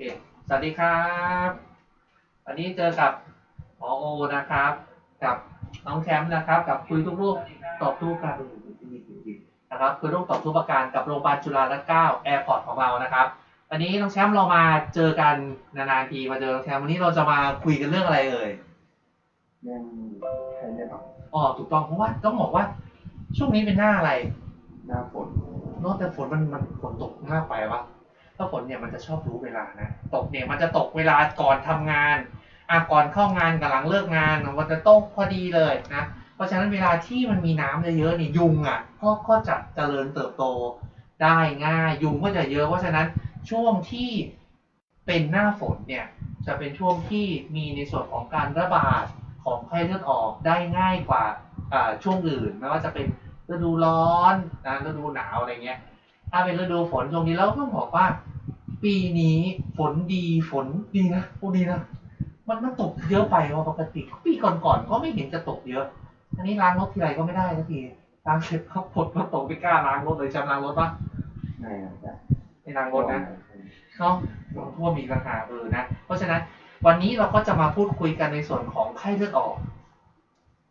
เคสวัสดีครับ วันนี้เจอกับหมอโอนะครับ กับน้องแชมป์นะครับ กับคุยทุกรูปตอบทุกการนะครับคุยรูปตอบทุกประการกับโรงพยาบาลจุฬาลงกรณ์เก้าแอร์พอร์ตของเรานะครับ วันนี้น้องแชมป์เรามาเจอกันนานๆทีมาเจอน้องแชมป์วันนี้เราจะมาคุยกันเรื่องอะไรเอ่ยเรื่องใครได้บ้างอ๋อถูกต้องเพราะว่าต้องบอกว่า ช่วงนี้เป็นหน้าอะไร หน้าฝนนอกแต่ฝนมันมันฝนตกมากไปวะ ถ้าฝนเนี่ยมันจะชอบรู้เวลานะตกเนี่ยมันจะตกเวลาก่อนทำงานอะก่อนเข้างานกับหลังเลิกงานมันจะตกพอดีเลยนะเพราะฉะนั้นเวลาที่มันมีน้ำเยอะๆเนี่ยยุงอะก็ก็จะเจริญเติบโตได้ง่ายยุงก็จะเยอะ เพราะฉะนั้นช่วงที่เป็นหน้าฝนเนี่ยจะเป็นช่วงที่มีในส่วนของการระบาดของไข้เลือดออกได้ง่ายกว่าอ่าช่วงอื่นไม่ว่าจะเป็นฤดูร้อนนะฤดูหนาวอะไรเงี้ย ถ้าเป็นฤดูฝนช่วงนี้เราต้องบอกว่า ปีนี้ฝนดีฝนดีนะโอ้ดีนะมันมันตกเยอะไปว่าปกติ ปีก่อนๆก็ไม่เห็นจะตกเยอะอันนี้ล้างรถทีไรก็ไม่ได้สักทีล้างเสร็จก็ฝนก็ตกไม่กล้าล้างรถเลยจำล้างรถปะในอาจจะไม่ล้างรถนะเนาะน้ำท่วมมีราคาเออนะเพราะฉะนั้นวันนี้เราก็จะมาพูดคุยกันในส่วนของไข้เลือดออก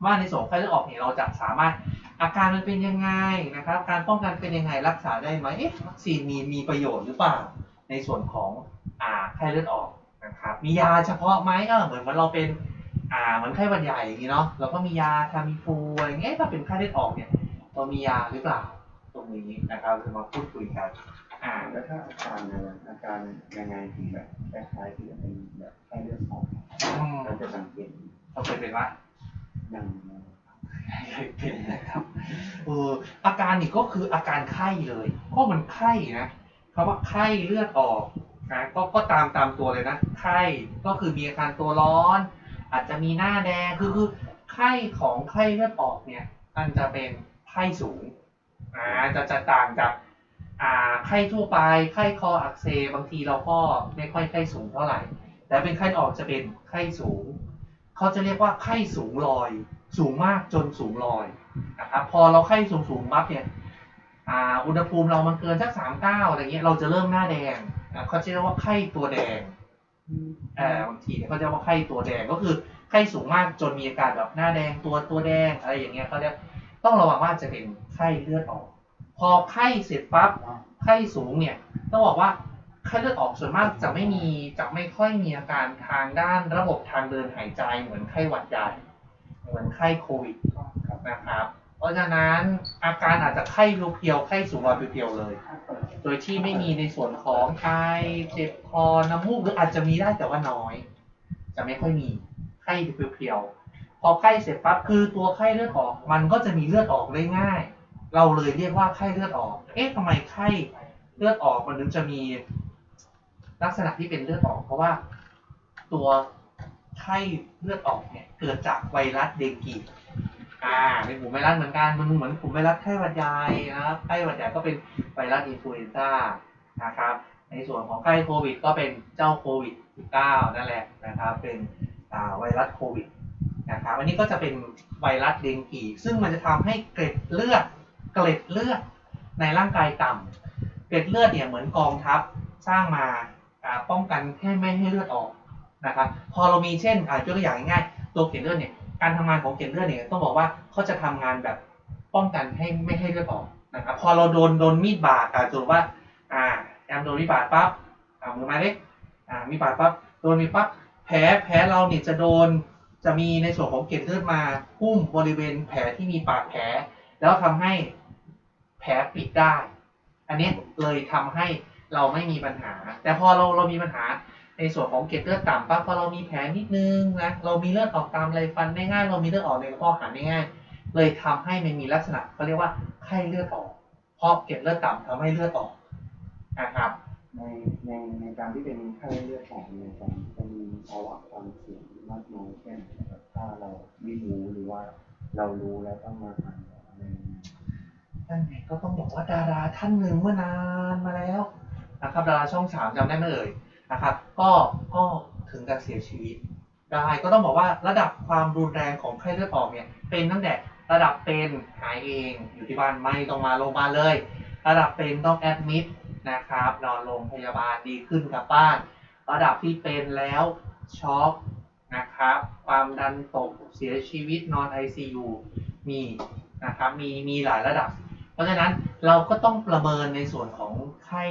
ว่าในส่วนของไข้เลือดออกเนี่ยเราจะสามารถ อาการมันเป็นยังไงนะครับ การป้องกันเป็นยังไงรักษาได้ไหมเอ๊ะวัคซีนมีมีประโยชน์หรือเปล่า ในส่วนของอ่าไข้เลือดออกนะครับ มียาเฉพาะไหมเออเหมือนเหมือนเราเป็นอ่าเหมือนไข้หวัดใหญ่อย่างนี้เนาะเราก็มียาทามิฟูอะไรเงี้ยถ้าเป็นไข้เลือดออกเนี่ยเรามียาหรือเปล่าตรงนี้นะครับเราจะมาพูดคุยกันอ่าแล้วถ้าอาการอะไรอาการยังไงถึงแบบคล้ายๆที่จะเป็นแบบไข้เลือดออกอืมเราจะสังเกตเราเคยเป็นว่ายัง เป็นนะครับเอออาการนี่ก็คืออาการไข้เลยเพราะมันไข้นะคำว่าไข้เลือดออกนะก็ก็ตามตามตัวเลยนะ ไข้ก็คือมีอาการตัวร้อน อาจจะมีหน้าแดงคือคือไข้ของไข้เลือดออกเนี่ยมันจะเป็นไข้สูงอ่าจะจะต่างจากอ่าไข้ทั่วไปไข้คออักเสบบางทีเราก็ไม่ค่อยไข้สูงเท่าไหร่แต่เป็นไข้ออกจะเป็นไข้สูง เขาจะเรียกว่าไข้สูงลอย สูงมากจนสูงลอยนะครับพอเราไข้สูงสูงๆปั๊บเนี่ยอุณหภูมิเรามันเกินสักสามเก้าอะไรเงี้ยเราจะเริ่มหน้าแดงอะเขาจะเรียกว่าไข้ตัวแดงบางทีเนี่ยเขาจะเรียกว่าไข้ตัวแดงก็คือไข้สูงมากจนมีอาการแบบหน้าแดงตัวตัวแดงอะไรอย่างเงี้ยเขาเรียกต้องระวังว่าจะเป็นไข้เลือดออก พอไข้เสร็จปั๊บไข้สูงเนี่ยต้องบอกว่าไข้เลือดออกส่วนมากจะไม่มีจะไม่ค่อยมีอาการทางด้านระบบทางเดินหายใจเหมือนไข้หวัดใหญ่ เหมือนไข้โควิดนะครับ เพราะฉะนั้นอาการอาจจะไข้เพียวไข้สูงลอยเพียวเลย โดยที่ไม่มีในส่วนของไอเจ็บคอน้ำมูกหรืออาจจะมีได้แต่ว่าน้อย จะไม่ค่อยมีไข้เพียวๆพอไข้เสร็จปั๊บคือตัวไข้เลือดออก มันก็จะมีเลือดออกได้ง่าย เราเลยเรียกว่าไข้เลือดออก เอ๊ะทำไมไข้เลือดออกมันถึงจะมีลักษณะที่เป็นเลือดออก เพราะว่าตัว ไข้เลือดออกเนี่ยเกิดจากไวรัสเดงกีอ่าเป็นกลุ่มไวรัสเหมือนกันมันเหมือนกลุ่มไวรัสไข้หวัดใหญ่นะครับไข้หวัดใหญ่ก็เป็นไวรัสอินฟลูเอนซ่านะครับ ในส่วนของไข้โควิด ก็เป็นเจ้าโควิด -19 นั่นแหละนะครับ เป็นอ่าไวรัสโควิดนะครับอันนี้ก็จะเป็นไวรัสเดงกีซึ่งมันจะทำให้เกล็ดเลือด เกล็ดเลือดในร่างกายต่ำเกล็ดเลือดเนี่ยเหมือนกองทัพสร้างมาอ่าป้องกันให้ไม่ให้เลือดออก นะครับพอเรามีเช่นอ่ายกตัวอย่างง่ายๆตัวเกล็ดเลือดเนี่ยการทำงานของเกล็ดเลือดเนี่ยต้องบอกว่าเขาจะทำงานแบบป้องกันให้ไม่ให้เลือดออกนะครับพอเราโดนโดนมีดบาดอ่าสมมติว่าอ่าแอมโดนมีดบาดปั๊บอ่ามือม้เล็กอ่ามีดบาดปั๊บโดนมีดปั๊บแผลแผลเราเนี่ยจะโดนจะมีในส่วนของเกล็ดเลือดมาหุ้มบริเวณแผลที่มีปากแผล แล้วทำให้แผลปิดได้ อันนี้เลยทำให้เราไม่มีปัญหา แต่พอเราเรามีปัญหา ในส่วนของเกล็ดเลือดต่ำปั๊บพอเรามีแผลนิดนึงนะเรามีเลือดออกตามไรฟันได้ง่าย เรามีเลือดออกในกระเพาะอาหารได้ง่าย เลยทำให้มันมีลักษณะเขาเรียกว่าไข้เลือดออกเพราะเกล็ดเลือดต่ำทำให้เลือดออกนะครับในในในการที่เป็นไข้เลือดออกเนี่ยจะจะมีภาวะความเสี่ยงมากน้อยแค่ไหนครับถ้าเราไม่รู้หรือว่าเรารู้แล้วต้องมาหาหมออะไรอย่างเงี้ยนั่นไงก็ต้องบอกว่าดาราท่านหนึ่งเมื่อนานมาแล้วนะครับดาราช่องสามจำได้ไหมเอ่ย นะครับ ก็ก็ถึงกับเสียชีวิตได้ก็ต้องบอกว่าระดับความรุนแรงของไข้เลือดออกเนี่ยเป็นตั้งแต่ระดับเป็นหายเองอยู่ที่บ้านไม่ต้องมาโรงพยาบาลเลย ระดับเป็นต้องแอดมิดนะครับนอนโรงพยาบาลดีขึ้นกลับบ้าน ระดับที่เป็นแล้วช็อกนะครับความดันตกเสียชีวิตนอน ICU มีนะครับมีมีหลายระดับ เพราะฉะนั้นเราก็ต้องประเมินในส่วนของไข้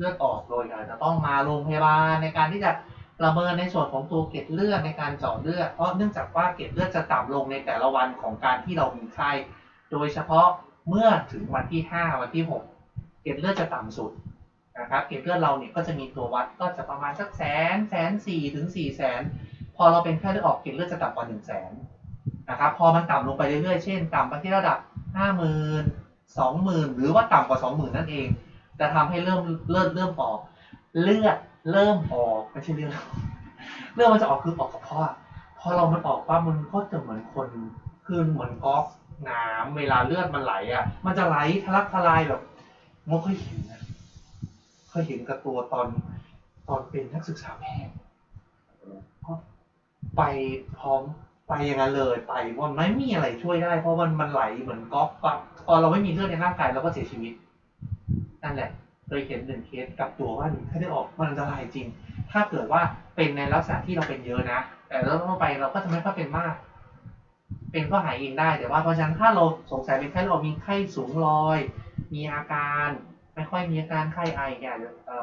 เลือดออกโดยอาจจะต้องมาโรงพยาบาลในการที่จะประเมินในส่วนของตัวเกล็ดเลือดในการเจาะเลือด เพราะเนื่องจากว่าเกล็ดเลือดจะต่ำลงในแต่ละวันของการที่เรามีไข้ โดยเฉพาะเมื่อถึงวันที่ 5 วันที่ 6 เกล็ดเลือดจะต่ำสุดนะครับเกล็ดเลือดเราเนี่ยก็จะมีตัววัดก็จะประมาณสักแสนแสนสี่ถึงสี่แสนพอเราเป็นไข้เลือดออกเกล็ดเลือดจะต่ำกว่าหนึ่งแสนนะครับพอมันต่ำลงไปเรื่อยๆ เช่น ต่ำไปที่ระดับห้าหมื่นสองหมื่นหรือว่าต่ำกว่าสองหมื่นนั่นเอง จะทำให้เริ่มเลือดเริ่มออก เลือดเริ่มออกไม่ใช่เลือดเลือดมันจะออกคือออกกระเพาะพอเรามันออกปั๊บมันก็จะเหมือนคนคือเหมือนก๊อกน้ำเวลาเลือดมันไหลอะ มันจะไหลทะลักทลายแบบไม่เคยเห็นนะเคยเห็นกับตัวตอนตอนเป็นนักศึกษาแพทย์ไปพร้อมไปอย่างนั้นเลยไปว่าไม่มีอะไรช่วยได้ เพราะมันมันไหลเหมือนก๊อกปั๊บพอเราไม่มีเลือดในร่างกายเราก็เสียชีวิต นั่นแหละเคยเห็นหนึ่งเคสกับตัวว่าถ้าได้ออกมันอันตรายจริง ถ้าเกิดว่าเป็นในลักษณะที่เราเป็นเยอะนะ แต่แล้วทั่วไปเราก็จะไม่ค่อยเป็นมาก เป็นก็หายเองได้แต่ว่าเพราะฉะนั้นถ้าเราสงสัยเป็นไข้เรามีไข้สูงลอย มีอาการ ไม่ค่อยมีอาการไข้ไอเนี่ย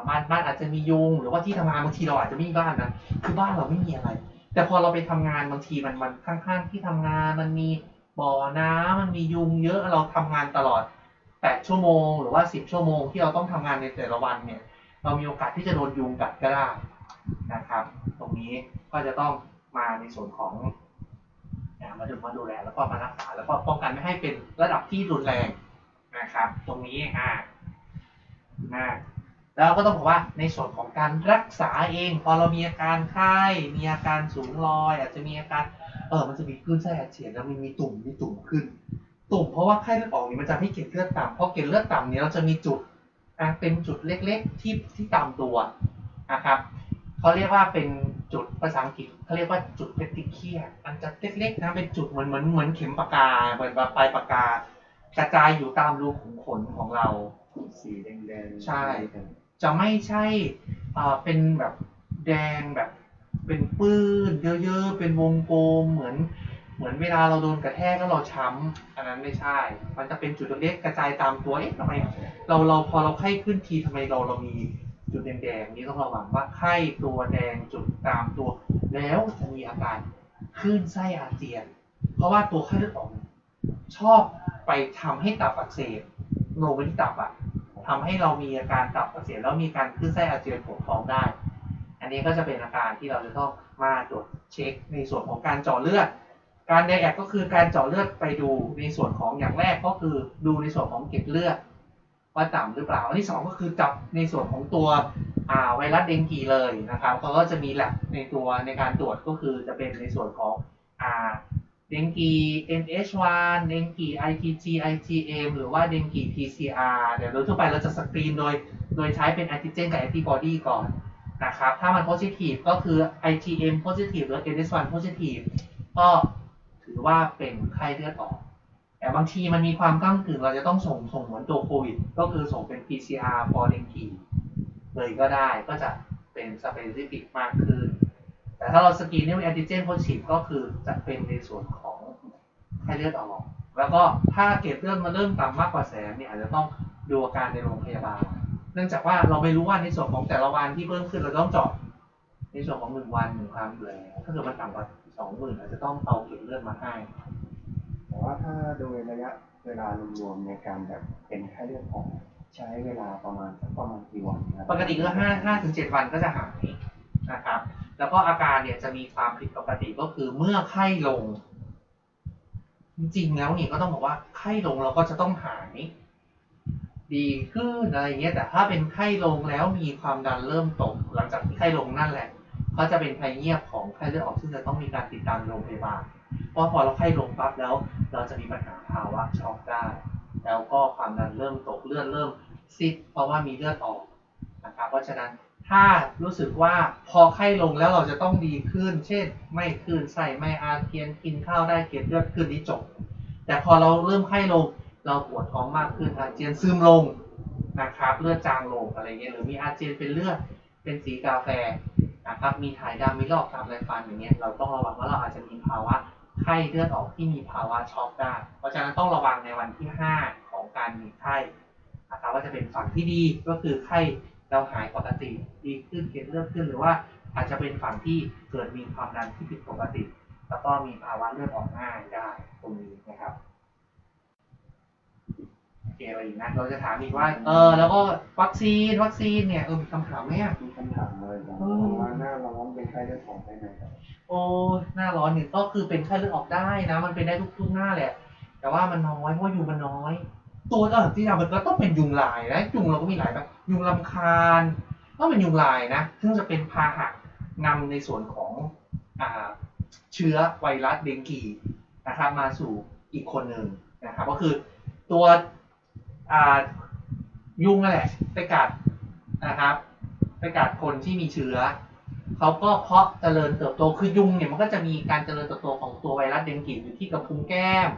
บ้านบ้านอาจจะมียุง หรือว่าที่ทำงานบางทีเราอาจจะไม่มีบ้านนะคือบ้านเราไม่มีอะไร แต่พอเราไปทำงานบางทีมันมันข้างๆที่ทำงานมันมีบ่อน้ำมันมียุงเยอะเราทำงานตลอด 8 ชั่วโมง หรือว่า 10 ชั่วโมงที่เราต้องทำงานในแต่ละวันเนี่ย เรามีโอกาสที่จะโดนยุงกัดก็ได้นะครับ ตรงนี้ก็จะต้องมาในส่วนของมาดูมาดูแลแล้วก็มารักษาแล้วก็ป้องกันไม่ให้เป็นระดับที่รุนแรงนะครับ ตรงนี้อ่าดีมาแล้วก็ต้องบอกว่าในส่วนของการรักษาเอง พอเรามีอาการไข้มีอาการสูงลอย อาจจะมีอาการเออมันจะมีคลื่นไส้อาเจียนแล้วมันมีตุ่มมีตุ่มขึ้น ตุ่มเพราะว่าไข้เลือดออกนี่มันจะให้เกล็ดเลือดต่ำเพราะเกล็ดเลือดต่ำเนี่ยเราจะมีจุดอะเป็นจุดเล็กๆที่ที่ตามตัวนะครับเขาเรียกว่าเป็นจุดภาษาอังกฤษเขาเรียกว่าจุดเพติเคียมันจะเล็กๆนะเป็นจุดเหมือนเหมือนเหมือนเข็มปากกาเหมือนปลายปากกากระจายอยู่ตามรูขุมขนของเรา สีแดงๆใช่ จะไม่ใช่อ่าเป็นแบบแดงแบบ เป็นปื้นเยอะๆเป็นวงกลมเหมือน เหมือนเวลาเราโดนกระแทกแล้วเราช้ำอันนั้นไม่ใช่ มันจะเป็นจุดเล็กๆกระจายตามตัว เอ๊ะทำไมเราเราพอเราไข้ขึ้นทีทำไมเราเรามีจุดแดงๆนี่ต้องระวังว่าไข้ตัวแดงจุดตามตัว แล้วจะมีอาการคลื่นไส้อาเจียน เพราะว่าตัวไข้เลือดออกชอบไปทำให้ตับอักเสบลงไปที่ตับอะทำให้เรามีอาการตับอักเสบแล้วมีการคลื่นไส้อาเจียนปวดท้องได้ อันนี้ก็จะเป็นอาการที่เราจะต้องมาตรวจเช็คในส่วนของการเจาะเลือด การไดแอกก็คือการเจาะเลือดไปดูในส่วนของอย่างแรกก็คือดูในส่วนของเกล็ดเลือดว่าต่ำหรือเปล่าอันที่สองก็คือจับในส่วนของตัวอ่าไวรัสเดงกีเลยนะครับเขาก็จะมีแลบในตัวในการตรวจก็คือจะเป็นในส่วนของอ่าเดงกี NH1 เดงกี IgG IgM หรือว่าเดงกี PCR เดี๋ยวโดยทั่วไปเราจะสกรีนโดยโดยใช้เป็นแอนติเจนกับแอนติบอดีก่อนนะครับถ้ามัน positive ก็คือ IgM positive หรือ NH1 positive ก็ ถือว่าเป็นไข้เลือดออก แต่บางทีมันมีความก้ากึ่งเราจะต้องส่งส่งเหมือนตัวโควิด ก็คือส่งเป็น PCR for dengue เลยก็ได้ก็จะเป็น specific มากขึ้น แต่ถ้าเราสกรีนเนี่ยเป็น antigen positive ก็คือจะเป็นในส่วนของไข้เลือดออก แล้วก็ถ้าเกล็ดเลือดมันเริ่มต่ำมากกว่าแสนเนี่ยอาจจะต้องดูอาการในโรงพยาบาล เนื่องจากว่าเราไม่รู้ว่าในส่วนของแต่ละวันที่เพิ่มขึ้นเราต้องเจาะในส่วนของหนึ่งวันหนึ่งครั้งอยู่แล้วถ้าเกิดมันต่ำกว่า สองหมื่นอาจจะต้องเอาเกล็ดเลือดมาให้แต่ว่าถ้าโดยระยะเวลารวมๆในการแบบเป็นไข้เลือดออกใช้เวลาประมาณสักประมาณกี่วันครับปกติก็ห้าห้าถึงเจ็ดวันก็จะหายนะครับ แล้วก็อาการเนี่ยจะมีความผิดปกติก็คือเมื่อไข้ลง จริงๆแล้วนี่ก็ต้องบอกว่าไข้ลงเราก็จะต้องหายดีขึ้นอะไรเงี้ยแต่ถ้าเป็นไข้ลงแล้วมีความดันเริ่มตก หลังจากที่ไข้ลงนั่นแหละ ก็จะเป็นภัยเงียบของไข้เลือดออกซึ่งจะต้องมีการติดตามโรงพยาบาล เพราะพอเราไข้ลงปั๊บแล้ว เราจะมีปัญหาภาวะช็อกได้ แล้วก็ความดันเริ่มตกเลือดเริ่มซิดเพราะว่ามีเลือดออกนะครับเพราะฉะนั้นถ้ารู้สึกว่าพอไข้ลงแล้วเราจะต้องดีขึ้น เช่น ไม่คลื่นไส้ไม่อาเจียนกินข้าวได้เก็บเลือดขึ้นนี่จบ แต่พอเราเริ่มไข้ลง เราปวดท้องมากขึ้นอาเจียนซึมลงนะครับเลือดจางลงอะไรเงี้ยหรือมีอาเจียนเป็นเลือดเป็นสีกาแฟ นะครับมีถ่ายดำมีลอกตามไรฟันอย่างเงี้ยเราต้องระวังว่าเราอาจจะมีภาวะไข้เลือดออกที่มีภาวะช็อกได้เพราะฉะนั้นต้องระวังในวันที่ 5 ของการมีไข้นะครับว่าจะเป็นฝั่งที่ดีก็คือไข้เราหายปกติดีขึ้นเกล็ดเลือดขึ้นหรือว่าอาจจะเป็นฝั่งที่เกิดมีความดันที่ผิดปกติ แล้วก็มีภาวะเลือดออกง่ายได้ตรงนี้นะครับ โอเคอะไรอีกนะเราจะถามอีกว่า เออ แล้วก็วัคซีนวัคซีนเนี่ยเออมีคำถามไหมอะ มีคำถามเลยครับอืม ว่าหน้าร้อนเป็นไข้เลือดออกได้ไหมครับโอ้หน้าร้อนเนี่ยก็คือเป็นไข้เลือดออกได้นะ มันเป็นได้ทุกทุกหน้าแหละ แต่ว่ามันน้อยเพราะว่ายุงมันน้อย ตัวเออที่ทำมันก็ต้องเป็นยุงลายนะยุงเราก็มีหลายแบบยุงลำคาญก็เป็นยุงลายนะซึ่งจะเป็นพาหะนำในส่วนของอ่าเชื้อไวรัสเดงกีนะครับมาสู่อีกคนหนึ่งนะครับก็คือตัวอ่า ยุงนั่นแหละไปกัดนะครับ ไปกัดคนที่มีเชื้อเขาก็เพาะเจริญเติบโตคือยุงเนี่ยมันก็จะมีการเจริญเติบโตของตัวไวรัสเดงกีอยู่ที่กระพุ้งแก้ม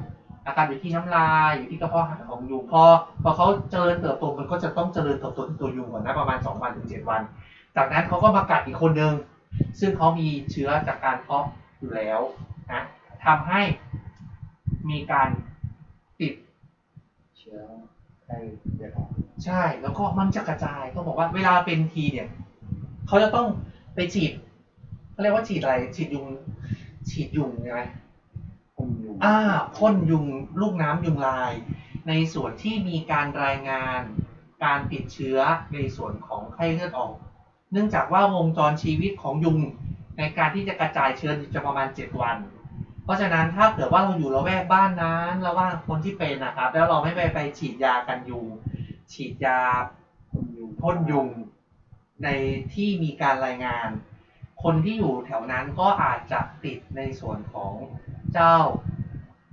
นะครับอยู่ที่น้ำลายอยู่ที่กระเพาะอาหารของยุงพอพอเขาเจริญเติบโตมันก็จะต้องเจริญเติบโตที่ตัวยุงก่อนนะประมาณ 2 วันถึง 7 วัน จากนั้นเขาก็มากัดอีกคนนึงซึ่งเขามีเชื้อจากการเพาะอยู่แล้วนะทำให้มีการติดเชื้อ ไข้เลือดออกใช่แล้วก็มันจะกระจายต้องบอกว่าเวลาเป็นทีเนี่ยเขาจะต้องไปฉีดเขาเรียกว่าฉีดอะไร ฉีดยุง ฉีดยุงใช่ไหมคนยุงอ่าพ่นยุงลูกน้ำยุงลาย ในส่วนที่มีการรายงานการติดเชื้อในส่วนของไข้เลือดออก เนื่องจากว่าวงจรชีวิตของยุงในการที่จะกระจายเชื้อจะประมาณ 7 วัน เพราะฉะนั้นถ้าเกิดว่าเราอยู่ละแวกบ้านนั้นแล้วว่าคนที่เป็นนะครับ แล้วเราไม่ไปไปฉีดยากันยุงฉีดยาคนยุงพ่นยุงในที่มีการรายงาน คนที่อยู่แถวนั้นก็อาจจะติดในส่วนของเจ้า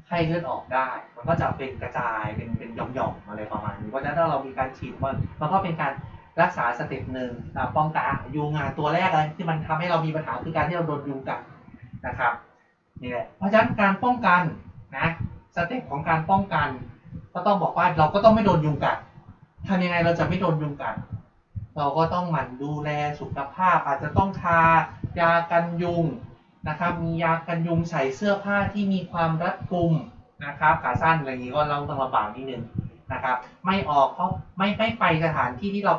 ไข้เลือดออกได้ มันก็จะเป็นกระจายเป็นเป็นหย่อมๆอะไรประมาณนี้ เพราะฉะนั้นถ้าเรามีการฉีดมันมันก็เป็นการรักษาสเต็ปหนึ่งป้องกันยุงอะตัวแรกเลยที่มันทำให้เรามีปัญหาคือการที่เราโดนยุงกัดนะครับ นี่แหละเพราะฉะนั้นการป้องกันนะสเต็ปของการป้องกัน ก็ต้องบอกว่าเราก็ต้องไม่โดนยุงกัดทำยังไงเราจะไม่โดนยุงกัด เราก็ต้องหมั่นดูแลสุขภาพ อาจจะต้องทายากันยุงนะครับมียากันยุงใส่เสื้อผ้าที่มีความรัดกุมนะครับขาสั้นอะไรอย่างนี้ก็เราต้องระบาดนิดนึงนะครับ ไม่ออกเพราะไม่ไม่ไปสถานที่ที่เรา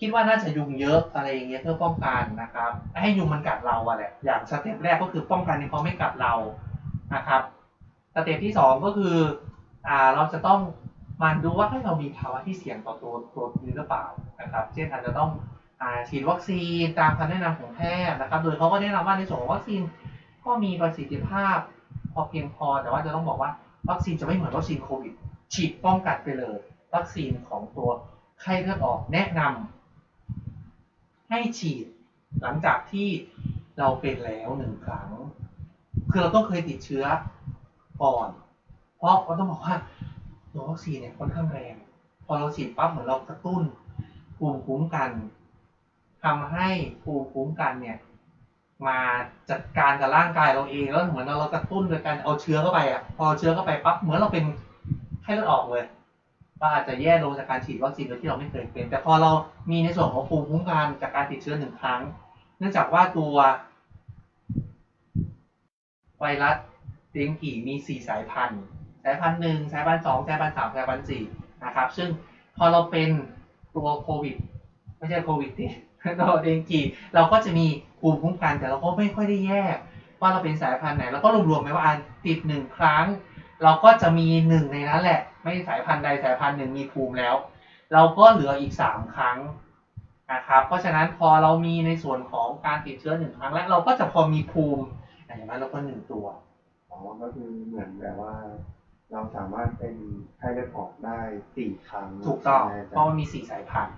คิดว่าน่าจะยุงเยอะอะไรอย่างเงี้ยเพื่อป้องกันนะครับให้ยุงมันกัดเราอะแหละอย่างสเต็ปแรกก็คือป้องกันให้เขาไม่กัดเรานะครับสเต็ปที่สองก็คืออ่าเราจะต้องมันดูว่าให้เรามีภาวะที่เสี่ยงต่อตัวตัวนี้หรือเปล่านะครับ เช่นอาจจะต้องอาฉีดวัคซีนตามคำแนะนำของแพทย์นะครับ โดยเขาก็แนะนำว่าในส่วนของวัคซีนก็มีประสิทธิภาพพอเพียงพอ แต่ว่าจะต้องบอกว่าวัคซีนจะไม่เหมือนวัคซีนโควิด ฉีดป้องกันไปเลย วัคซีนของตัวไข้เลือดออกแนะนำ ให้ฉีดหลังจากที่เราเป็นแล้วหนึ่งครั้ง คือเราต้องเคยติดเชื้อก่อน เพราะเราต้องบอกว่าตัววัคซีนเนี่ยค่อนข้างแรง พอเราฉีดปั๊บเหมือนเรากระตุ้นภูมิคุ้มกันทำให้ภูมิคุ้มกันเนี่ย มาจัดการกับร่างกายเราเองแล้วเหมือนเรากระตุ้นโดยการเอาเชื้อเข้าไปอะ พอเอาเชื้อเข้าไปปั๊บเหมือนเราเป็นไข้เลือดออกเลย ว่าอาจจะแย่ลงจากการฉีดวัคซีนโดยที่เราไม่เคยเป็น แต่พอเรามีในส่วนของภูมิคุ้มกันจากการติดเชื้อหนึ่งครั้ง เนื่องจากว่าตัวไวรัสเดงกีมีสี่สายพันธุ์ สายพันธุ์หนึ่งสายพันธุ์สองสายพันธุ์สามสายพันธุ์สี่นะครับ ซึ่งพอเราเป็นตัวโควิด ไม่ใช่โควิดดิตัวเดงกีเราก็จะมีภูมิคุ้มกันแต่เราก็ไม่ค่อยได้แยก ว่าเราเป็นสายพันธุ์ไหน แล้วก็รวมๆไหมว่าอันติดหนึ่งครั้ง เราก็จะมีหนึ่งในนั้นแหละ ไม่สายพันธุ์ใดสายพันธุ์หนึ่งมีภูมิแล้ว เราก็เหลืออีกสามครั้งนะครับ เพราะฉะนั้นพอเรามีในส่วนของการติดเชื้อหนึ่งครั้งแล้วเราก็จะพอมีภูมิอย่างนั้นเราก็หนึ่งตัวอ๋อก็คือเหมือนแบบว่า เราสามารถเป็นไข้เลือดออกได้สี่ครั้งถูกต้องใช่ไหมเพราะมันมีสี่สายพันธุ์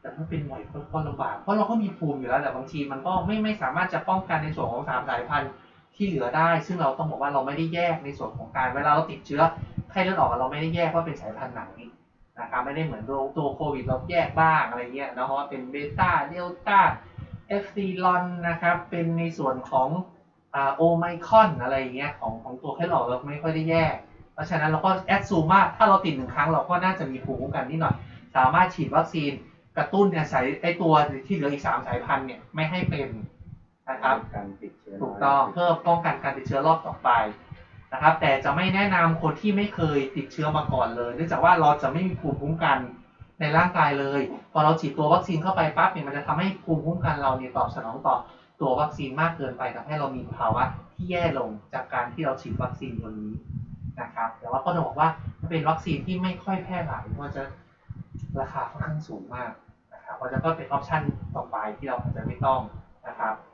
แต่ถ้าเป็นบ่อยก็ก็ลำบากเพราะเราก็มีภูมิอยู่แล้วแต่บางทีมันก็ไม่ไม่สามารถจะป้องกันในส่วนของสามสายพันธุ์ ที่เหลือได้ ซึ่งเราต้องบอกว่าเราไม่ได้แยกในส่วนของการเวลาเราติดเชื้อไข้เลือดออกเราไม่ได้แยกว่าเป็นสายพันธุ์ไหนนะครับไม่ได้เหมือนตัวตัวโควิดเราแยกบ้างอะไรเงี้ยนะเพราะว่าเป็นเบต้าเดลต้าเอฟซีลอนนะครับเป็นในส่วนของโอไมคอนอะไรเงี้ยของของตัวไข้เลือดออกเราไม่ค่อยได้แยก เพราะฉะนั้นเราก็แอดซูมว่าถ้าเราติดหนึ่งครั้งเราก็น่าจะมีภูมิคุ้มกันนิดหน่อย สามารถฉีดวัคซีนกระตุ้นเนี่ยสายไอตัวที่เหลืออีกสามสายพันธุ์เนี่ยไม่ให้เป็น นะครับการติดเชื้อถูกต้องเพื่อป้องกันการติดเชื้อรอบต่อไปนะครับ แต่จะไม่แนะนำคนที่ไม่เคยติดเชื้อมาก่อนเลย เนื่องจากว่าเราจะไม่มีภูมิคุ้มกันในร่างกายเลย พอเราฉีดตัววัคซีนเข้าไปปั๊บเนี่ยมันจะทำให้ภูมิคุ้มกันเราเนี่ยตอบสนองต่อตัววัคซีนมากเกินไปทำให้เรามีภาวะที่แย่ลงจากการที่เราฉีดวัคซีนตัวนี้นะครับ แต่ว่าก็ต้องบอกว่ามันเป็นวัคซีนที่ไม่ค่อยแพร่หลายเพราะจะราคาค่อนข้างสูงมากนะครับเพราะฉะนั้นก็เป็นออปชั่นต่อไปที่เราอาจจะไม่ต้องนะครับอย่า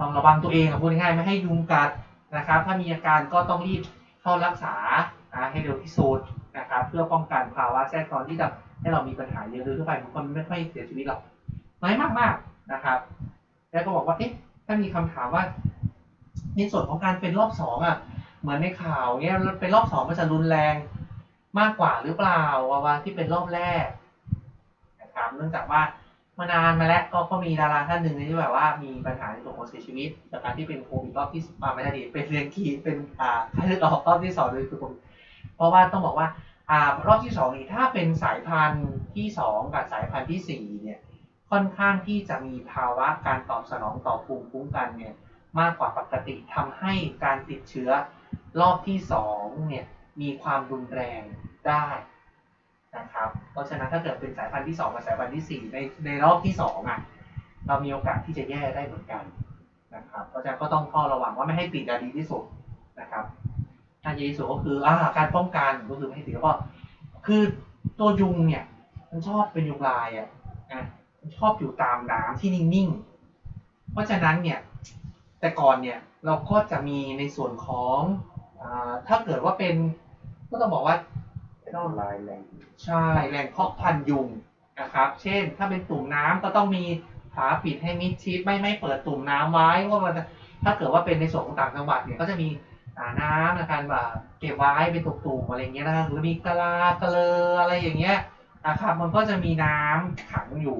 ต้องระวังตัวเองพูดง่ายๆไม่ให้ยุงกัดนะครับ ถ้ามีอาการก็ต้องรีบเข้ารักษาให้เร็วที่สุดนะครับเพื่อป้องกันภาวะแทรกซ้อนที่จะให้เรามีปัญหาเยอะโดยทั่วไปบางคนไม่ค่อยเสียชีวิตหรอกน้อยมากๆนะครับ แล้วก็บอกว่าเอ๊ะถ้ามีคำถามว่าในส่วนของการเป็นรอบสองอะเหมือนในข่าวเนี้ยเป็นรอบสองมันจะรุนแรงมากกว่าหรือเปล่าวาวาที่เป็นรอบแรกนะครับเนื่องจากว่า มานานมาแล้วก็ก็มีดาราท่านหนึ่งที่แบบว่ามีปัญหาในตัวของเสียชีวิตจากการที่เป็นโควิดรอบที่อ่าไม่ได้ดีเป็นเรียนคีเป็นอ่าไข้เลือดออกรอบที่สองเลยคือผมเพราะว่าต้องบอกว่าอ่ารอบที่สองนี่ถ้าเป็นสายพันธุ์ที่สองกับสายพันธุ์ที่สี่เนี่ยค่อนข้างที่จะมีภาวะการตอบสนองต่อภูมิคุ้มกันเนี่ยมากกว่าปกติทำให้การติดเชื้อรอบที่สองเนี่ยมีความรุนแรงได้ นะครับ เพราะฉะนั้นถ้าเกิดเป็นสายพันธุ์ที่สองกับสายพันธุ์ที่สี่ในในรอบที่สองอะเรามีโอกาสที่จะแย่ได้เหมือนกันนะครับเพราะฉะนั้นก็ต้องเฝ้าระวังว่าไม่ให้ติดอะดีที่สุดนะครับอันดีที่สุดก็คืออ่าการป้องกันก็คือไม่ให้ติดแล้วก็คือตัวยุงเนี่ยมันชอบเป็นยุงลายอะนะมันชอบอยู่ตามน้ำที่นิ่งๆ เพราะฉะนั้นเนี่ยแต่ก่อนเนี่ยเราก็จะมีในส่วนของอถ้าเกิดว่าเป็นก็ต้องบอกว่า เป็นลายแรงใช่แหล่งเพาะพันธุ์ยุงนะครับ เช่น ถ้าเป็นตุ่มน้ำก็ต้องมีฝาปิดให้มิดชิดไม่ไม่เปิดตุ่มน้ำไว้ว่ามันถ้าเกิดว่าเป็นในส่วนของต่างจังหวัดเนี่ยก็จะมีอ่าน้ำในการแบบเก็บไว้เป็นตุ่มๆอะไรเงี้ยนะครับหรือมีกะลากะเลออะไรอย่างเงี้ยนะครับ มันก็จะมีน้ำขังอยู่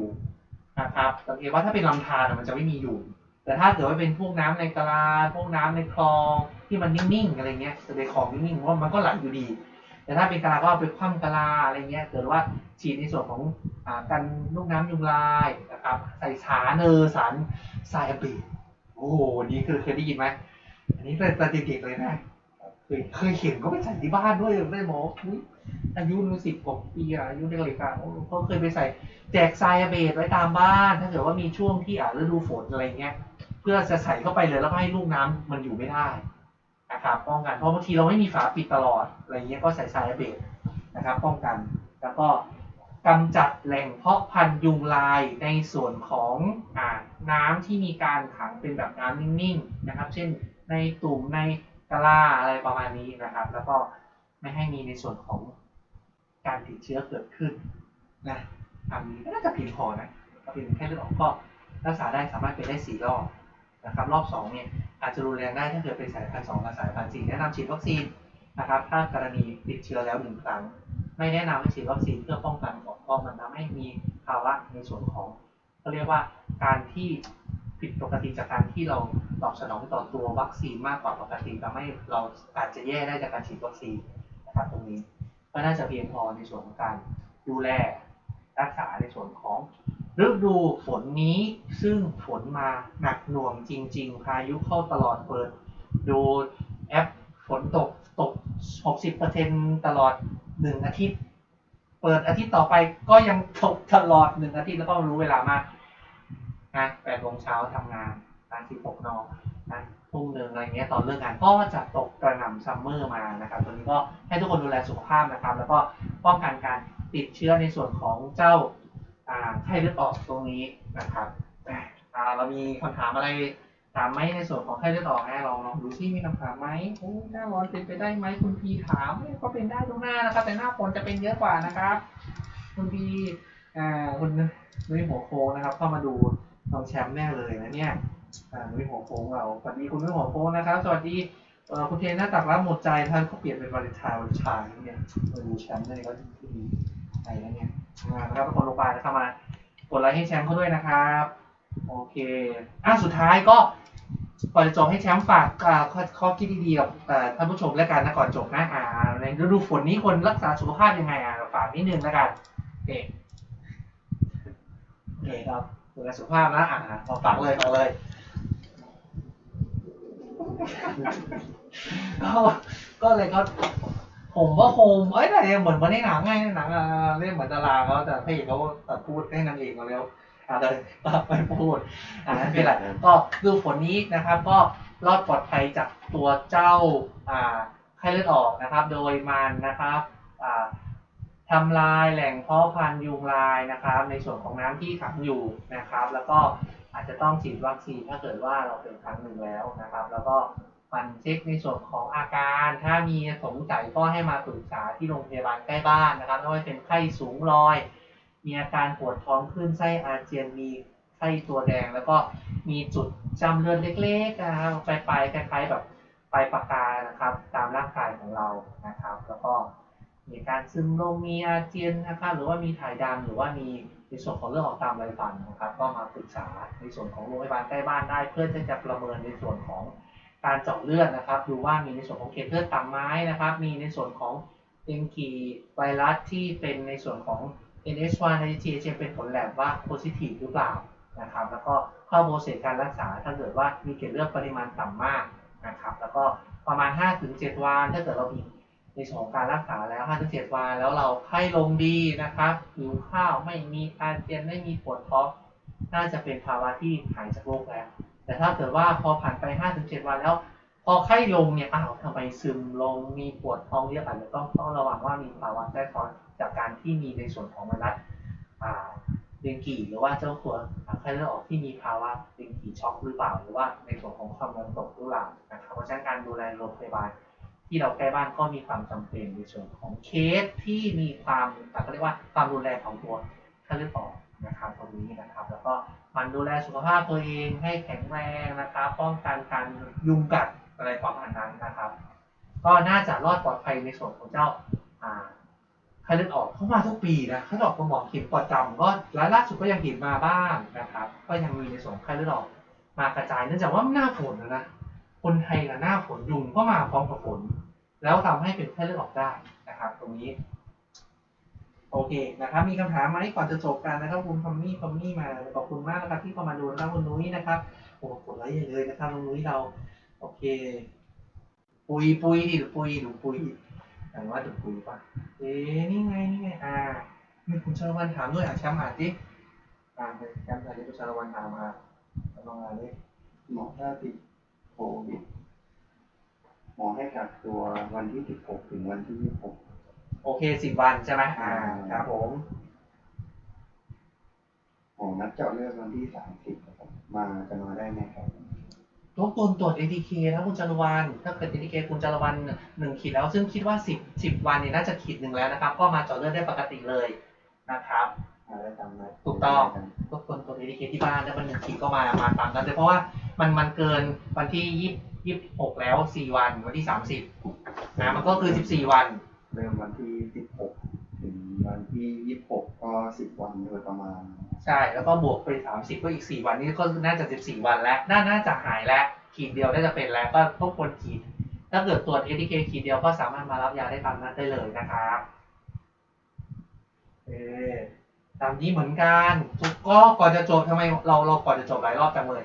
นะครับสังเกตว่าถ้าเป็นลำธารมันจะไม่มีอยู่ แต่ถ้าเกิดว่าเป็นพวกน้ำในกะลาพวกน้ำในคลองที่มันนิ่งๆอะไรเงี้ยจะเป็นของนิ่งๆเพราะมันก็ไหลอยู่ดี แต่ถ้าเป็นกะลาก็เอาไปคว่ำกะลาอะไรเงี้ยเกิดว่าฉีดในส่วนของอ่ากันลูกน้ำยุงลายนะครับใส่สารเนอสารไซอาบีโอ้โหนี่คือเคยได้ยินไหมอันนี้เป็นตอนเด็กๆเลยนะเคยเคยเห็นก็ไปใส่ที่บ้านด้วยได้หมออุ๊ยอายุนูสิบกว่าปีอายุเด็กๆอะเขาเคยไปใส่แจกไซอาเบตไว้ตามบ้าน ถ้าเกิดว่ามีช่วงที่อ่าฤดูฝนอะไรเงี้ย เพื่อจะใส่เข้าไปเลยแล้วให้ลูกน้ำมันอยู่ไม่ได้ นะครับป้องกันเพราะบางทีเราไม่มีฝาปิดตลอดอะไรเงี้ยก็ใส่ไซอาเบตนะครับ ป้องกันแล้วก็กำจัดแหล่งเพาะพันธุ์ยุงลายในส่วนของอน้ำที่มีการขังเป็นแบบน้ำนิ่งๆนะครับ เช่นในตุ่มในกะลาอะไรประมาณนี้นะครับ แล้วก็ไม่ให้มีในส่วนของการติดเชื้อเกิดขึ้นนะอันนี้ก็น่าจะเพียงพอนะถ้าเป็นแค่เลือดออกก็รักษาได้สามารถเป็นได้สี่รอบ นะครับรอบสองเนี่ยอาจจะรุนแรงได้ถ้าเกิดเป็นสายพันธุ์สองกับสายพันธุ์สี่แนะนำฉีดวัคซีนนะครับถ้ากรณีติดเชื้อแล้วหนึ่งครั้ง ไม่แนะนำให้ฉีดวัคซีนเพื่อป้องกันก่อนเพราะมันทำให้มีภาวะในส่วนของเขาเรียกว่าการที่ผิดปกติจากการที่เราตอบสนองต่อตัววัคซีนมากกว่าปกติทำให้เราอาจจะแย่ได้จากการฉีดวัคซีนนะครับตรงนี้ก็น่าจะเพียงพอในส่วนของการดูแลรักษาในส่วนของ ฤดูฝนนี้ซึ่งฝนมาหนักหน่วงจริง ๆ พายุเข้าตลอดเปิด ดูแอปฝนตกตก 60%ตลอดหนึ่งอาทิตย์ เปิดอาทิตย์ต่อไปก็ยังตกตลอดหนึ่งอาทิตย์แล้วก็รู้เวลามากนะแปดโมงเช้าทำงานตานสิบหกนนะทุ่มหนึ่งอะไรเงี้ยตอนเลิกงานก็จะตกกระหน่ำซัมเมอร์มานะครับตัวนี้ก็ให้ทุกคนดูแลสุขภาพนะครับ แล้วก็ป้องกันการติดเชื้อในส่วนของเจ้า อ่าไข้เลือดออกตรงนี้นะครับอ่าเรามีคำถามอะไรถามไหมในส่วนของไข้เลือดออกนะลองลองดูซิมีคำถามไหมโอ้หน้าร้อนเป็นไปได้ไหมคุณพีถามเอ้ยก็เป็นได้ทุกหน้านะครับ แต่หน้าฝนจะเป็นเยอะกว่านะครับ คุณพีอ่าคุณนุ้ยหัวโค้งนะครับเข้ามาดูน้องแชมป์แน่เลยนะเนี่ยอ่านุ้ยหัวโค้งเราสวัสดีคุณนุ้ยหัวโค้งนะครับ สวัสดีเอ่อคุณเทนหน้าตักรับหมดใจท่านเขาเปลี่ยนเป็นวาเลนไทน์วาเลนไทน์เนี่ยมาดูแชมป์เลยก็ดี ใจแล้วเนี่ยนะครับทุกคนลงไปนะครับมากดไลค์ให้แชมป์เขาด้วยนะครับ โอเคอะสุดท้ายก็ก่อนจะจบให้แชมป์ฝากข้อคิดดีๆกับท่านผู้ชมแล้วกันนะก่อนจบนะอ่าในฤดูฝนนี้ควรรักษาสุขภาพยังไงอะฝากนิดนึงแล้วกันโอเคโอเคครับดูแลสุขภาพนะอ่าพอฝากเลยฝากเลยกก็ก็เลยก็ ผมว่าโฮมเอ้ยแต่เหมือนวันในหนังไงหนังอะเล่นเหมือนดาราเขาแต่พระเอกเขาแต่พูดให้นางเอกมาแล้วอะเลยไม่พูดอ่าไม่เป็นไรก็ดูผลนี้นะครับ ก็รอดปลอดภัยจากตัวเจ้าอ่าไข้เลือดออกนะครับ โดยมันนะครับอ่าทำลายแหล่งเพาะพันธุ์ยุงลายนะครับ ในส่วนของน้ำที่ขังอยู่นะครับ แล้วก็อาจจะต้องฉีดวัคซีนถ้าเกิดว่าเราเป็นครั้งหนึ่งแล้วนะครับ แล้วก็ มันเช็คในส่วนของอาการ ถ้ามีสงสัยก็ให้มาปรึกษาที่โรงพยาบาลใกล้บ้านนะครับไม่ว่าเป็นไข้สูงลอย มีอาการปวดท้องขึ้นไส้อาเจียนมีไข้ตัวแดง แล้วก็มีจุดจำเลือดเล็กๆนะครับปลายๆคล้ายๆแบบปลายปากกานะครับ ตามร่างกายของเรานะครับ แล้วก็มีการซึมลงมีอาเจียนนะครับหรือว่ามีถ่ายดำหรือว่ามีในส่วนของเลือดออกตามไรฟันนะครับ ก็มาปรึกษาในส่วนของโรงพยาบาลใกล้บ้านได้ เพื่อที่จะประเมินในส่วนของ การเจาะเลือดนะครับ ดูว่ามีในส่วนของเกล็ดเลือดต่ำไหม้นะครับ มีในส่วนของเดงกีไวรัสที่เป็นในส่วนของ NH1 ใน TH เป็นผลแลบว่า positive หรือเปล่านะครับ แล้วก็ข้าโปรเซสการรักษาถ้าเกิดว่ามีเกล็ดเลือดปริมาณต่ำมากนะครับ แล้วก็ประมาณ 5-7 วัน ถ้าเกิดเรามีในส่วนของการรักษาแล้ว5-7 วัน แล้วเราไข้ลงดีนะครับหิวข้าวไม่มีอาเจียนไม่มีปวดท้องน่าจะเป็นภาวะที่หายจากโรคแล้ว แต่ถ้าเกิดว่าพอผ่านไป 5-7 วันแล้ว พอไข้ลงเนี่ยอ้าวทำไมซึมลงมีปวดท้องเรียกอะอาจจะต้องต้องระวังว่ามีภาวะแทรกซ้อนจากการที่มีในส่วนของไวรัสเดงกีหรือว่าเจ้าตัวไข้เลือดออกที่มีภาวะเดงกีช็อกหรือเปล่า หรือว่าในส่วนของความดันตกหรือเปล่านะครับเพราะฉะนั้นการดูแลโรงพยาบาลที่เราใกล้บ้านก็มีความจำเป็นในส่วนของเคสที่มีความเขาเรียกว่าความรุนแรงของตัวไข้เลือดออกนะครับตรงนี้นะครับ แล้วก็ มันดูแลสุขภาพตัวเองให้แข็งแรงนะครับ ป้องกันการยุงกัดอะไรประมาณนั้นนะครับ ก็น่าจะรอดปลอดภัยในส่วนของเจ้าไข้เลือดออกเข้ามาทุกปีนะไข้เลือดออกคุณหมอเข็มประจำก็รายล่าสุดก็ยังเห็นมาบ้างนะครับ ก็ยังมีในส่วนไข้เลือดออกมากระจายเนื่องจากว่าหน้าฝนนะนะคนไทยกับหน้าฝนยุงก็มาพร้อมกับฝน แล้วทำให้เป็นไข้เลือดออกได้นะครับ ตรงนี้ โอเคนะครับมีคำถามไหมก่อนจะจบกันนะครับคุณพอมมี่พอมมี่มาขอบคุณมากนะครับที่เข้ามาดูนะครับคุณนุ้ยนะครับโอ้กดไลค์เลยนะครับคุณนุ้ยเรา โอเค ปุยปุยดิหรือปุยหรือปุยอ่านว่าดูปุยป่ะเอ๊นี่ไงนี่ไงอ่ามีคุณชละวันถามด้วยอะแชมป์อ่านดิอ่านไปแชมป์อ่านดิคุณชาลวันถามมาลองอ่านดิหมอถ้าติดโควิดหมอให้กักตัววันที่ 16 ถึงวันที่ 26 โอเคสิบวันใช่ไหมอ่าครับผมหมอนัดเจาะเลือดวันที่30ครับมาจะมาได้ไหมครับ รบกวนตรวจ ATK นะคุณจารวันถ้าเกิด ATK คุณจารวันหนึ่งขีดแล้ว ซึ่งคิดว่าสิบสิบวันเนี่ยน่าจะขีดหนึ่งแล้วนะครับ ก็มาเจาะเลือดได้ปกติเลยนะครับ มาได้ตามนัดถูกต้อง รบกวนตรวจ ATK ที่บ้านถ้ามันหนึ่งขีดก็มามาตามนั้นเลยเพราะว่ามันมันเกินวันที่ยี่ยี่หกแล้วสี่วันวันที่สามสิบนะมันก็คือสิบสี่วัน เริ่มวันที่16ถึงวันที่26ก็10วันโดยประมาณ ใช่ แล้วก็บวกไปสามสิบก็อีกสี่วันนี้ก็น่าจะสิบสี่วันแล้ว น่าน่าจะหายแล้วขีดเดียวน่าจะเป็นแล้วก็พวกคนขีด ถ้าเกิดตรวจ ATK ขีดเดียวก็สามารถมารับยาได้ตามนัดได้เลยนะครับเออตามนี้เหมือนกันทุกก็ก่อนจะจบทำไมเราเราก่อนจะจบหลายรอบจังเลย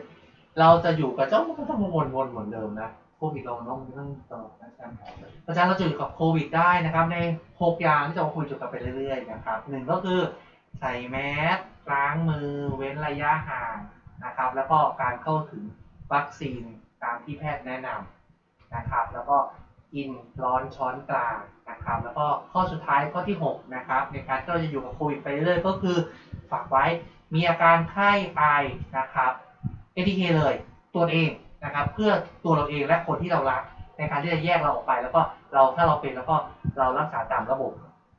เราจะอยู่กับเจ้าก็ต้องวนวนๆเหมือนเดิมนะ โควิดเราต้องต้องตลอดนะอาจารย์เพราะฉะนั้นเราจะอยู่กับโควิดได้นะครับ ในหกอย่างที่จะมาคุยเกี่ยวกับไปเรื่อยๆนะครับหนึ่งก็คือใส่แมสล้างมือเว้นระยะห่างนะครับ แล้วก็การเข้าถึงวัคซีนตามที่แพทย์แนะนำนะครับ แล้วก็กินร้อนช้อนกลางนะครับ แล้วก็ข้อสุดท้ายข้อที่ 6 นะครับ ในการที่เราจะอยู่กับโควิดไปเรื่อยก็คือฝากไว้มีอาการไข้ไอนะครับ ATK เลยตัวเอง นะครับ เพื่อตัวเราเองและคนที่เรารัก ในการที่จะแยกเราออกไป แล้วก็เราถ้าเราเป็นแล้วก็เรารักษาตามระบบ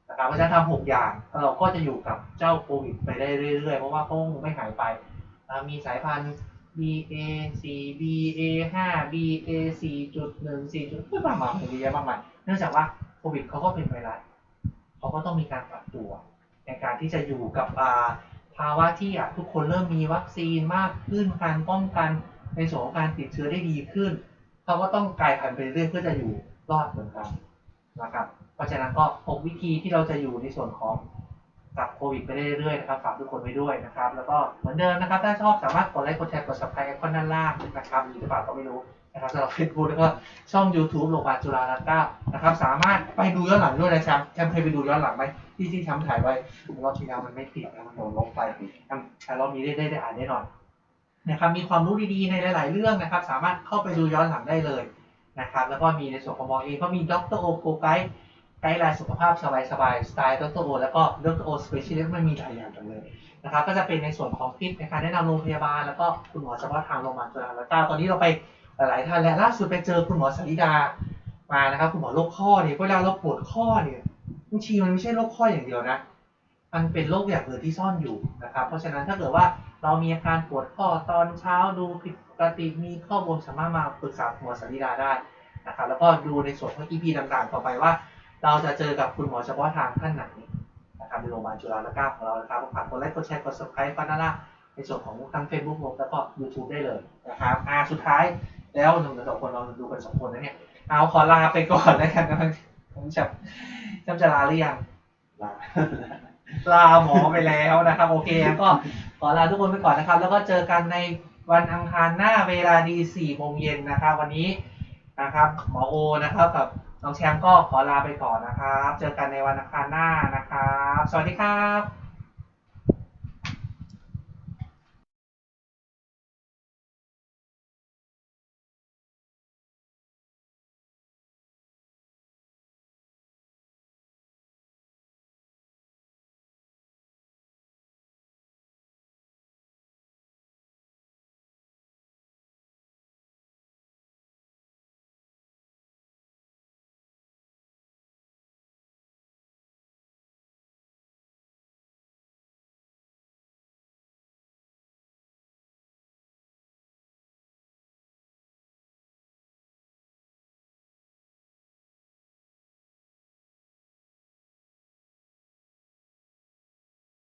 นะครับเพราะฉะนั้นทำหกอย่างเราก็จะอยู่กับเจ้าโควิดไปได้เรื่อยๆ เพราะว่าเขาคงไม่หายไป มีสายพันธุ์ BA 4 BA 5 BA 4.1 4จุดประมาณเยอะมากมายเนื่องจากว่าโควิดเขาก็เป็นไวรัสเขาก็ต้องมีการปรับตัว ในการที่จะอยู่กับภาวะที่ทุกคนเริ่มมีวัคซีนมากขึ้นการป้องกัน ในส่วนของการติดเชื้อได้ดีขึ้นเขาก็ต้องกลายพันธุ์ไปเรื่อยเพื่อจะอยู่รอดเหมือนกันนะครับเพราะฉะนั้นก็พบวิธีที่เราจะอยู่ในส่วนของกับโควิดไปเรื่อยๆนะครับฝากทุกคนไว้ด้วยนะครับ แล้วก็เหมือนเดิมนะครับ ถ้าชอบสามารถกดไลค์กดแชร์กด subscribe ไอคอนด้านล่างนะครับหรือเปล่าก็ไม่รู้นะครับสำหรับเฟซบุ๊กแล้วก็ช่อง YouTube โรงพยาบาลจุฬาลงกรณ์นะครับ สามารถไปดูย้อนหลังด้วยนะแชมป์แชมป์เคยไปดูย้อนหลังไหมที่ที่แชมป์ถ่ายไว้รอบที่แล้วมันไม่ติดนะมันโดนลบไปแชมป์แต่รอบนี้ได้ได้อ่านแน่นอน นะครับมีความรู้ดีๆในหลาย ๆ เรื่องนะครับ สามารถเข้าไปดูย้อนหลังได้เลยนะครับ แล้วก็มีในส่วนของหมอเองก็มีดรโอโกไกด์ไกด์ไลน์สุขภาพสบายๆสไตล์ดรโอแล้วก็ดรโอสเปเชียลิสต์มันมีหลายอย่างกันเลยนะครับ ก็จะเป็นในส่วนของทิปในการแนะนำโรงพยาบาลแล้วก็คุณหมอเฉพาะทางโรงพยาบาลจุฬาลงกรณ์ตอนนี้เราไปหลายๆท่านแล้วล่าสุดไปเจอคุณหมอสริดามานะครับ คุณหมอโรคข้อเนี่ยเวลาเราปวดข้อเนี่ยบางทีมันไม่ใช่โรคข้ออย่างเดียวนะมันเป็นโรคอย่างอื่นที่ซ่อนอยู่นะครับ เพราะฉะนั้นถ้าเกิดว่า เรามีอาการปวดข้อตอนเช้าดูผิดปกติมีข้อบวมสามารถมาปรึกษาคุณหมอสริดาได้นะครับแล้วก็ดูในส่วนของ EP ต่างๆ ต่อไปว่า เราจะเจอกับคุณหมอเฉพาะทางท่านไหนนะครับในโรงพยาบาลจุฬาลงกรณ์ของเรานะครับฝากกดไลค์กดแชร์กด subscribe ฟันนาล่าในส่วนของทั้ง Facebook แล้วก็ YouTube ได้เลยนะครับอ่าสุดท้ายแล้วหนึ่งหรือสองคนเราดูกันสองคนนะเนี่ยเอาขอลาไปก่อนแล้วกันนะผมจะจำจะลาหรือยังลาลาหมอไปแล้วนะครับ โอเคก็ ขอลาทุกคนไปก่อนนะครับ แล้วก็เจอกันในวันอังคารหน้าเวลาดีสี่โมงเย็นนะครับ วันนี้นะครับหมอโอนะครับกับน้องแชมป์ก็ขอลาไปก่อนนะครับ เจอกันในวันอังคารหน้านะครับ สวัสดีครับ